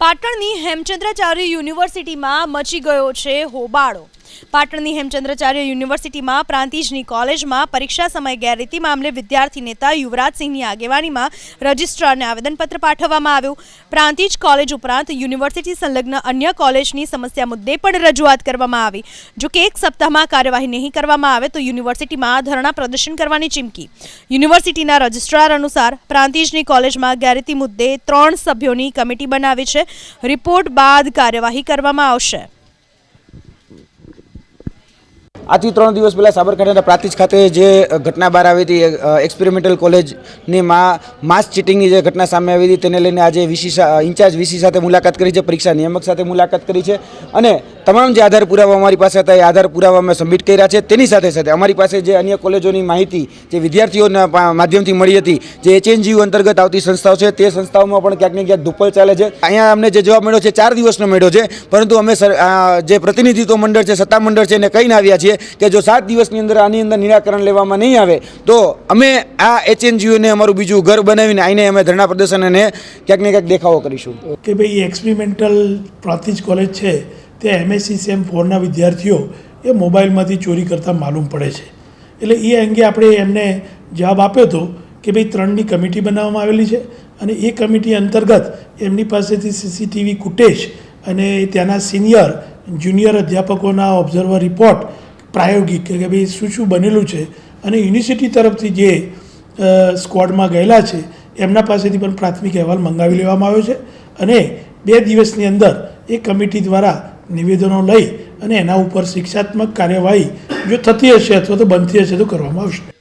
પાટણની હેમચંદ્રાચાર્ય યુનિવર્સિટીમાં મચી ગયો છે હોબાળો. પાટણની હેમચંદ્રાચાર્ય યુનિવર્સિટીમાં, પ્રાંતિજની કોલેજમાં પરીક્ષા સમય ગેરરીતિ મામલે વિદ્યાર્થી નેતા યુવરાજસિંહની આગેવાનીમાં રજિસ્ટ્રારને આવેદનપત્ર પાઠવવામાં આવ્યું. પ્રાંતિજ કોલેજ ઉપરાંત યુનિવર્સિટી સંલગ્ન અન્ય કોલેજની સમસ્યા મુદ્દે પણ રજૂઆત કરવામાં આવી. જો કે એક સપ્તાહમાં કાર્યવાહી નહીં કરવામાં આવે તો યુનિવર્સિટીમાં ધરણા પ્રદર્શન કરવાની ચીમકી. યુનિવર્સિટીના રજિસ્ટ્રાર અનુસાર પ્રાંતિજની કોલેજમાં ગેરરીતિ મુદ્દે ત્રણ સભ્યોની કમિટી બનાવી છે. રિપોર્ટ બાદ કાર્યવાહી કરવામાં આવશે. આજથી ત્રણ દિવસ પહેલાં સાબરકાંઠાના પ્રાતિજ ખાતે જે ઘટના બહાર આવી હતી એક્સપેરિમેન્ટલ કોલેજની માસ ચીટિંગની જે ઘટના સામે આવી હતી, તેને લઈને આજે વીસી ઇન્ચાર્જ વીસી સાથે મુલાકાત કરી છે, પરીક્ષા નિયામક સાથે મુલાકાત કરી છે. અને તમામ જે આધાર પુરાવા અમારી પાસે હતા એ આધાર પુરાવા અમે સબમિટ કર્યા છે. તેની સાથે સાથે અમારી પાસે જે અન્ય કોલેજોની માહિતી, જે વિદ્યાર્થીઓના માધ્યમથી મળી હતી, જે એચએનજીયુ અંતર્ગત આવતી સંસ્થાઓ છે, તે સંસ્થાઓમાં પણ ક્યાંક ને ક્યાંક ધુપ્પલ ચાલે છે. અહીંયા અમને જે જવાબ મળ્યો છે, ચાર દિવસનો મેળો છે, પરંતુ અમે જે પ્રતિનિધિત્વ મંડળ છે, સત્તા મંડળ છે, એને કહીને આવ્યા છીએ કે જો સાત દિવસની અંદર આની અંદર નિરાકરણ લેવામાં નહીં આવે, તો અમે આ એચએનજીયુને અમારું બીજું ઘર બનાવીને આઈને અમે ધરણા પ્રદર્શન અને ક્યાંક ને ક્યાંક દેખાવો કરીશું. કે ભાઈ એક્સપેરિમેન્ટલ પ્રાંતિજ કોલેજ છે તે એમએસસી સેમ ફોરના વિદ્યાર્થીઓ એ મોબાઈલમાંથી ચોરી કરતા માલુમ પડે છે. એટલે એ અંગે આપણે એમને જવાબ આપ્યો હતો કે ભાઈ ત્રણની કમિટી બનાવવામાં આવેલી છે અને એ કમિટી અંતર્ગત એમની પાસેથી સીસીટીવી ફૂટેજ અને ત્યાંના સિનિયર જુનિયર અધ્યાપકોના ઓબ્ઝર્વર રિપોર્ટ પ્રાયોગિક કે ભાઈ શું શું બનેલું છે અને યુનિવર્સિટી તરફથી જે અ, સ્ક્વોડમાં ગયેલા છે એમના પાસેથી પણ પ્રાથમિક અહેવાલ મંગાવી લેવામાં આવ્યો છે અને બે દિવસની અંદર એ કમિટી દ્વારા નિવેદનો લઈ અને એના ઉપર શિક્ષાત્મક કાર્યવાહી જો થતી હશે અથવા તો બનતી હશે તો કરવામાં આવશે.